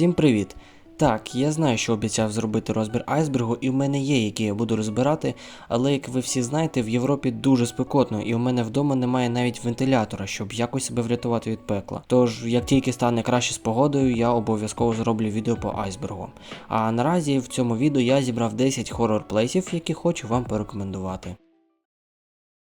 Всім привіт! Так, я знаю, що обіцяв зробити розбір айсбергу, і в мене є, який я буду розбирати, але як ви всі знаєте, в Європі дуже спекотно, і у мене вдома немає навіть вентилятора, щоб якось себе врятувати від пекла. Тож, як тільки стане краще з погодою, я обов'язково зроблю відео по айсбергу. А наразі в цьому відео я зібрав 10 хоррор плейсів, які хочу вам порекомендувати.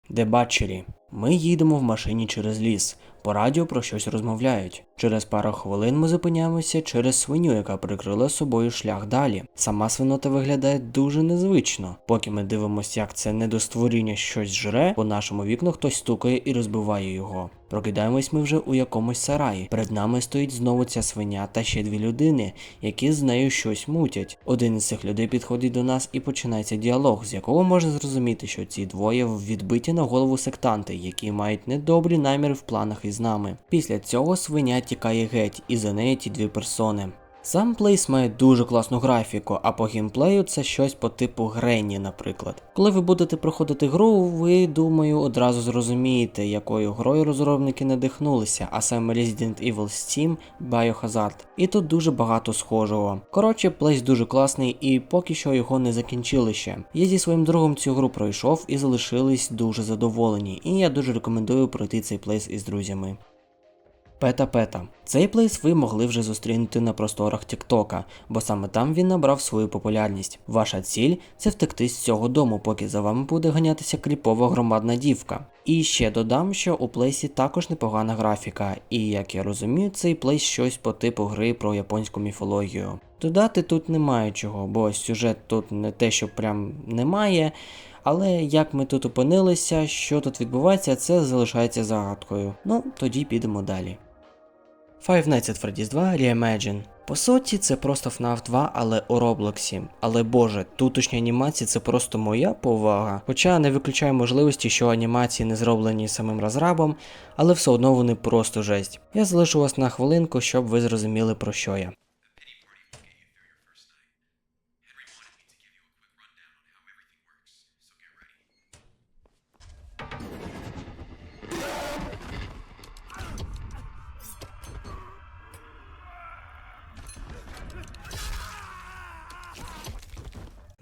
Дебатчері. Ми їдемо в машині через ліс. По радіо про щось розмовляють. Через пару хвилин ми зупиняємося через свиню, яка прикрила собою шлях далі. Сама свинота виглядає дуже незвично. Поки ми дивимося, як це недостворіння щось жре, по нашому вікну хтось стукає і розбиває його. Прокидаємось ми вже у якомусь сараї. Перед нами стоїть знову ця свиня та ще дві людини, які з нею щось мутять. Один із цих людей підходить до нас і починається діалог, з якого можна зрозуміти, що ці двоє відбиті на голову сектанти, які мають недобрі наміри в планах із нами. Після цього свиня тікає геть, і за нею ті дві персони. Сам плейс має дуже класну графіку, а по геймплею це щось по типу Гренні, наприклад. Коли ви будете проходити гру, ви думаю одразу зрозумієте, якою грою розробники надихнулися, а саме Resident Evil Steam Biohazard. І тут дуже багато схожого. Коротше, плейс дуже класний і поки що його не закінчили ще. Я зі своїм другом цю гру пройшов і залишились дуже задоволені, і я дуже рекомендую пройти цей плейс із друзями. Пета-пета. Цей плейс ви могли вже зустрінути на просторах Тіктока, бо саме там він набрав свою популярність. Ваша ціль це втекти з цього дому, поки за вами буде ганятися кліпова громадна дівка. І ще додам, що у плейсі також непогана графіка, і як я розумію, цей плейс щось по типу гри про японську міфологію. Додати тут немає чого, бо сюжет тут не те, що прям немає. Але як ми тут опинилися, що тут відбувається, це залишається загадкою. Ну, тоді підемо далі. Five Nights at Freddy's 2 Reimagine. По суті, це просто FNAF 2, але у Роблоксі. Але боже, тутошні анімації це просто моя повага. Хоча не виключаю можливості, що анімації не зроблені самим розрабом, але все одно вони просто жесть. Я залишу вас на хвилинку, щоб ви зрозуміли про що я.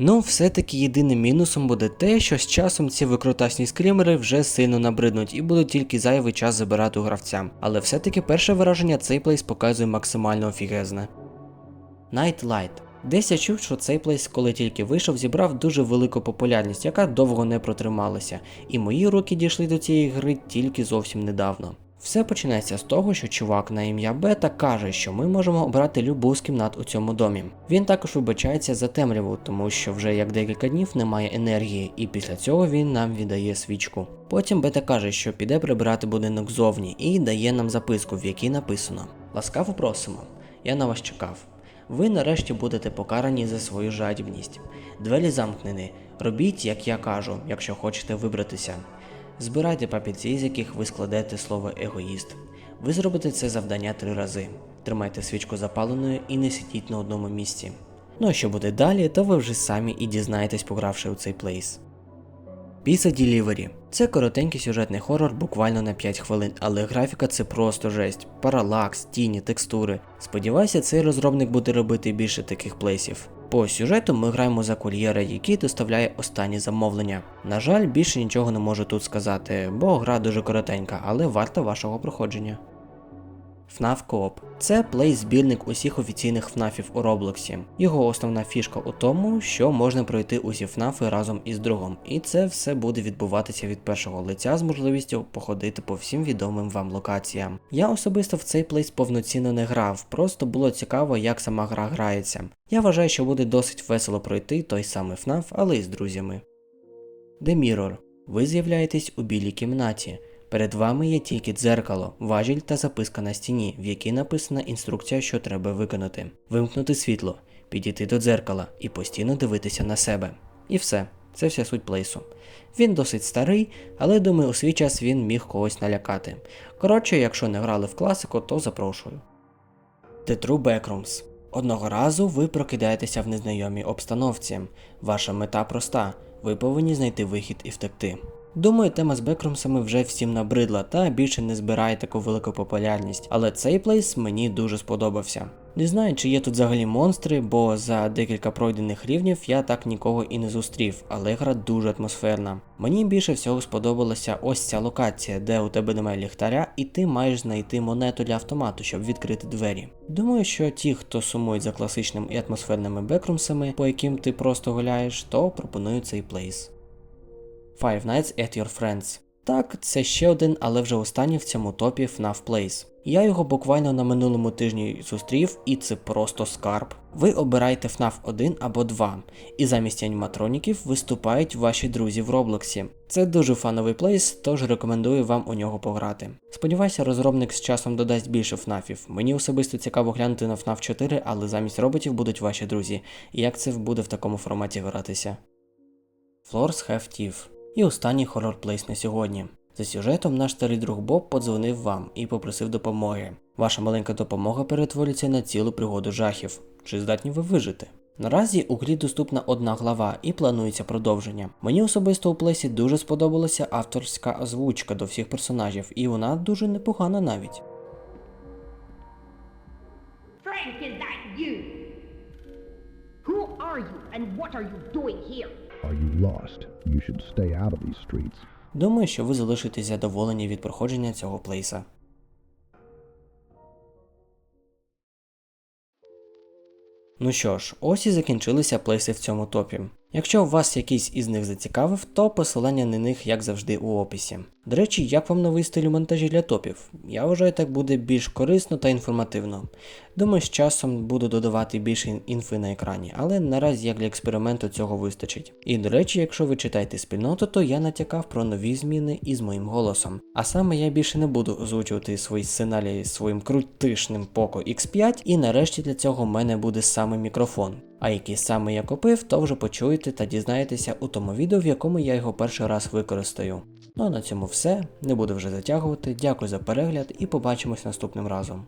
Ну, все-таки єдиним мінусом буде те, що з часом ці викрутасні скрімери вже сильно набриднуть і будуть тільки зайвий час забирати у гравця. Але все-таки перше враження цей плейс показує максимально офігезне. Nightlight. Десь я чув, що цей плейс, коли тільки вийшов, зібрав дуже велику популярність, яка довго не протрималася, і мої руки дійшли до цієї гри тільки зовсім недавно. Все починається з того, що чувак на ім'я Бета каже, що ми можемо обрати любу з кімнат у цьому домі. Він також вибачається за темряву, тому що вже як декілька днів немає енергії, і після цього він нам віддає свічку. Потім Бета каже, що піде прибирати будинок зовні і дає нам записку, в якій написано: Ласкаво просимо, я на вас чекав. Ви нарешті будете покарані за свою жадібність. Двері замкнені. Робіть, як я кажу, якщо хочете вибратися. Збирайте папірці, з яких ви складете слово егоїст. Ви зробите це завдання три рази. Тримайте свічку запаленою і не сидіть на одному місці. Ну а що буде далі, то ви вже самі і дізнаєтесь, погравши у цей плейс. Pizza Delivery. Це коротенький сюжетний хорор буквально на 5 хвилин, але графіка це просто жесть. Паралакс, тіні, текстури. Сподіваюся, цей розробник буде робити більше таких плейсів. По сюжету ми граємо за кур'єра, який доставляє останні замовлення. На жаль, більше нічого не можу тут сказати, бо гра дуже коротенька, але варта вашого проходження. FNAF Coop – це плей-збірник усіх офіційних ФНАФів у Роблоксі. Його основна фішка у тому, що можна пройти усі ФНАФи разом із другом, і це все буде відбуватися від першого лиця з можливістю походити по всім відомим вам локаціям. Я особисто в цей плейс повноцінно не грав, просто було цікаво, як сама гра грається. Я вважаю, що буде досить весело пройти той самий ФНАФ, але й з друзями. The Mirror. Ви з'являєтесь у білій кімнаті. Перед вами є тільки дзеркало, важіль та записка на стіні, в якій написана інструкція, що треба виконати. Вимкнути світло, підійти до дзеркала і постійно дивитися на себе. І все. Це вся суть плейсу. Він досить старий, але думаю, у свій час він міг когось налякати. Коротше, якщо не грали в класику, то запрошую. The True Backrooms. Одного разу ви прокидаєтеся в незнайомій обстановці. Ваша мета проста. Ви повинні знайти вихід і втекти. Думаю, тема з бекрумсами вже всім набридла та більше не збирає таку велику популярність, але цей плейс мені дуже сподобався. Не знаю, чи є тут взагалі монстри, бо за декілька пройдених рівнів я так нікого і не зустрів, але гра дуже атмосферна. Мені більше всього сподобалася ось ця локація, де у тебе немає ліхтаря, і ти маєш знайти монету для автомату, щоб відкрити двері. Думаю, що ті, хто сумують за класичними і атмосферними бекрумсами, по яким ти просто гуляєш, то пропоную цей плейс. Five Nights at Your Friends. Так, це ще один, але вже останній в цьому топі FNAF Place. Я його буквально на минулому тижні зустрів, і це просто скарб. Ви обираєте FNAF 1 або 2, і замість аніматроніків виступають ваші друзі в Роблоксі. Це дуже фановий плейс, тож рекомендую вам у нього пограти. Сподіваюся, розробник з часом додасть більше ФНАФів. Мені особисто цікаво глянути на FNAF 4, але замість роботів будуть ваші друзі. І як це буде в такому форматі гратися? Floors Have Teeth. І останній хоррор плейс на сьогодні. За сюжетом наш старий друг Боб подзвонив вам і попросив допомоги. Ваша маленька допомога перетворюється на цілу пригоду жахів. Чи здатні ви вижити? Наразі у грі доступна одна глава і планується продовження. Мені особисто у плейсі дуже сподобалася авторська озвучка до всіх персонажів, і вона дуже непогана навіть. Frank, is that you? Who are you and what are you doing here? Думаю, що ви залишитесь задоволені від проходження цього плейса. Ну що ж, ось і закінчилися плейси в цьому топі. Якщо вас якийсь із них зацікавив, то посилання на них, як завжди, у описі. До речі, як вам новий стиль монтажі для топів? Я вважаю, так буде більш корисно та інформативно. Думаю, з часом буду додавати більше інфи на екрані, але наразі як для експерименту цього вистачить. І до речі, якщо ви читаєте спільноту, то я натякав про нові зміни із моїм голосом. А саме я більше не буду озвучувати свої сценарії своїм крутишним Poco X5, і нарешті для цього в мене буде саме мікрофон. А який саме я купив, то вже почуєте та дізнаєтеся у тому відео, в якому я його перший раз використаю. Ну а на цьому все. Не буду вже затягувати. Дякую за перегляд і побачимось наступним разом.